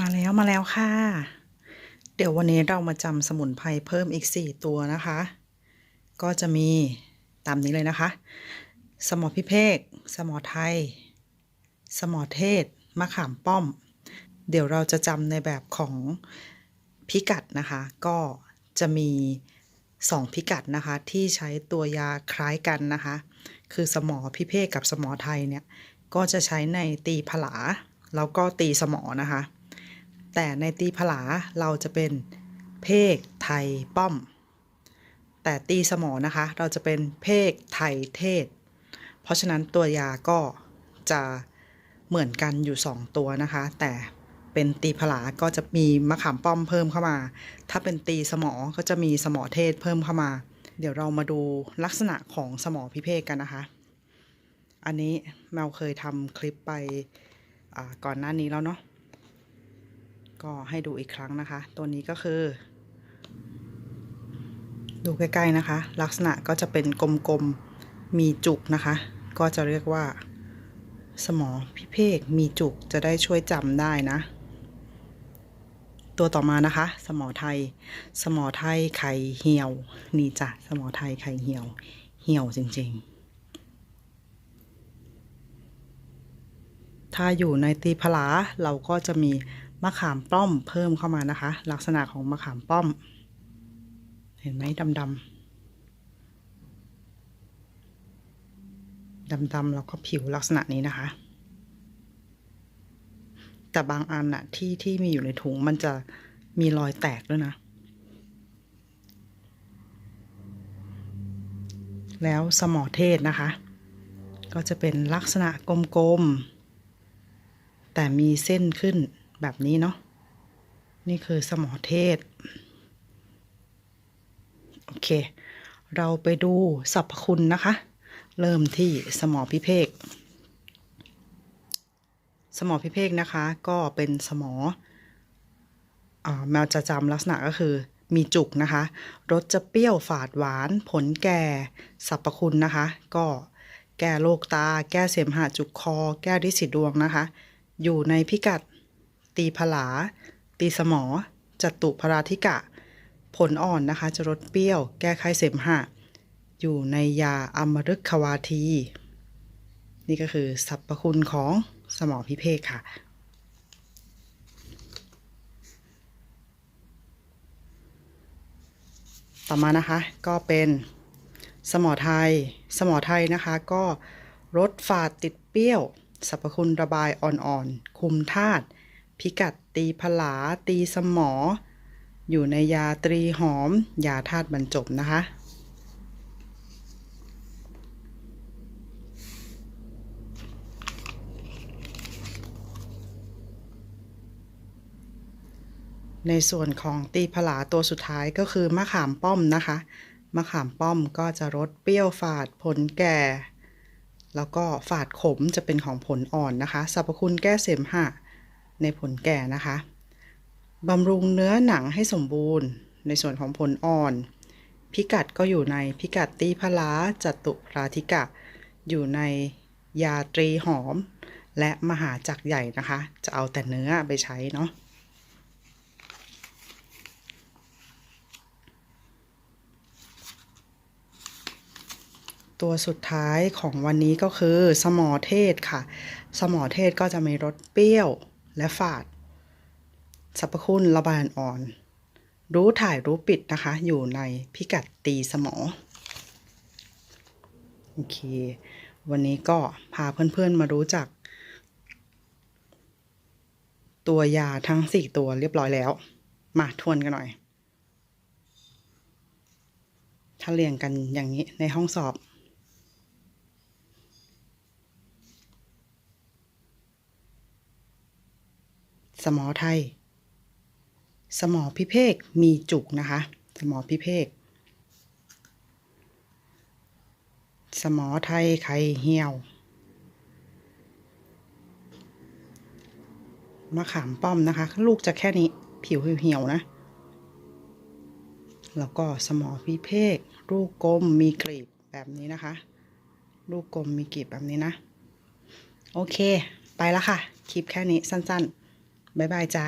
มาแล้วมาแล้วค่ะ เดี๋ยววันนี้เรามาจำสมุนไพรเพิ่มอีก 4 ตัวนะคะ ก็จะมีตามนี้เลยนะคะ สมอพิเภก สมอไทย สมอเทศ มะขามป้อม เดี๋ยวเราจะจำในแบบของพิกัดนะคะ ก็จะมี 2 พิกัดนะคะ ที่ใช้ตัวยาคล้ายกันนะคะ คือสมอพิเภกกับสมอไทยเนี่ย ก็จะใช้ในตีผลา แล้วก็ตีสมอนะคะ แต่ในตีผลาเราจะเป็นเพกไทยป้อม แต่ตีสมอนะคะ เราจะเป็นเพกไทยเทศ เพราะฉะนั้นตัวยาก็จะเหมือนกันอยู่ 2 ตัวนะคะ แต่เป็นตีผลาก็จะมีมะขามป้อมเพิ่มเข้ามา ถ้าเป็นตีสมอก็จะมีสมอเทศเพิ่มเข้ามา เดี๋ยวเรามาดูลักษณะของสมอพิเภกกันนะคะ อันนี้แมวเคยทำคลิปไปก่อนหน้านี้แล้วเนาะ ก็ให้ดูอีกครั้งนะคะ ตัวนี้ก็คือ ดูใกล้ๆนะคะ ลักษณะก็จะเป็นกลมๆ มีจุกนะคะ ก็จะเรียกว่า สมอพิเภกมีจุกจะได้ช่วยจำได้นะ ตัวต่อมานะคะ สมอไทย สมอไทยไข่เหี่ยว นี่จ้ะสมอไทยไข่เหี่ยว เหี่ยวจริงๆถ้าอยู่ในตีผลาเราก็จะมี มะขามป้อมเพิ่มเข้ามานะคะ ลักษณะของมะขามป้อม เห็นไหมดำๆดำๆแล้วก็ผิวลักษณะนี้นะคะ แต่บางอันอะที่ที่มีอยู่ในถุงมันจะมีรอยแตกด้วยนะ แล้วสมอเทศนะคะ ก็จะเป็นลักษณะกลมๆ แต่มีเส้นขึ้น แบบนี้เนาะนี่คือสมอเทศ โอเค เราไปดูสรรพคุณนะคะ เริ่มที่สมอพิเภกสมอพิเภกนะคะ ก็เป็นสมอแมวจะจำลักษณะก็คือมีจุกนะคะ รสจะเปรี้ยวฝาดหวาน ผลแก่สรรพคุณนะคะ ก็แก้โรคตา แก้เสมหะจุกคอ แก้ริสีดวงนะคะ อยู่ในพิกัด ตีผลา ตีสมอจตุพราธิกะ ผลอ่อนนะคะ จะรสเปรี้ยว แก้ไขเสมหะ อยู่ในยาอมฤกขวาที นี่ก็คือสรรพคุณของสมอพิเภกค่ะต่อมานะคะก็เป็นสมอไทย สมอไทยนะคะ ก็รสฝาดติดเปรี้ยวสรรพคุณระบายอ่อนๆ คุมธาตุ พิกัดตีผลา ตีสมอ อยู่ในยาตรีหอม ยาธาตุบรรจบนะคะ ในส่วนของตีผลาตัวสุดท้ายก็คือมะขามป้อมนะคะ มะขามป้อมก็จะรสเปรี้ยวฝาดผลแก่ แล้วก็ฝาดขมจะเป็นของผลอ่อนนะคะ สรรพคุณแก้เสมหะ ในผลแก่นะคะบำรุงเนื้อหนังให้สมบูรณ์ ในส่วนของผลอ่อน พิกัดก็อยู่ในพิกัดตีพลาจตุราธิกะ อยู่ในยาตรีหอม และมหาจักรใหญ่นะคะ จะเอาแต่เนื้อไปใช้เนาะตัวสุดท้ายของวันนี้ก็คือสมอเทศค่ะ สมอเทศก็จะมีรสเปรี้ยว และฝาด สรรพคุณระบายอ่อน รู้ถ่ายรู้ปิดนะคะ อยู่ในพิกัดตีสมอ โอเค วันนี้ก็พาเพื่อนๆมารู้จัก ตัวยาทั้ง4ตัวเรียบร้อยแล้ว มาทวนกันหน่อย ถ้าเรียงกันอย่างนี้ในห้องสอบ สมอไทย สมอพิเภกมีจุกนะคะ สมอพิเภกสมอไทยไข่เหี่ยว มะขามป้อมนะคะ ลูกจะแค่นี้ผิวเหี่ยวๆนะ แล้วก็สมอพิเภกลูกกลมมีกลีบแบบนี้นะคะ ลูกกลมมีกลีบแบบนี้นะ โอเค ไปแล้วค่ะ คลิปแค่นี้สั้นๆ บ๊ายบายจ้า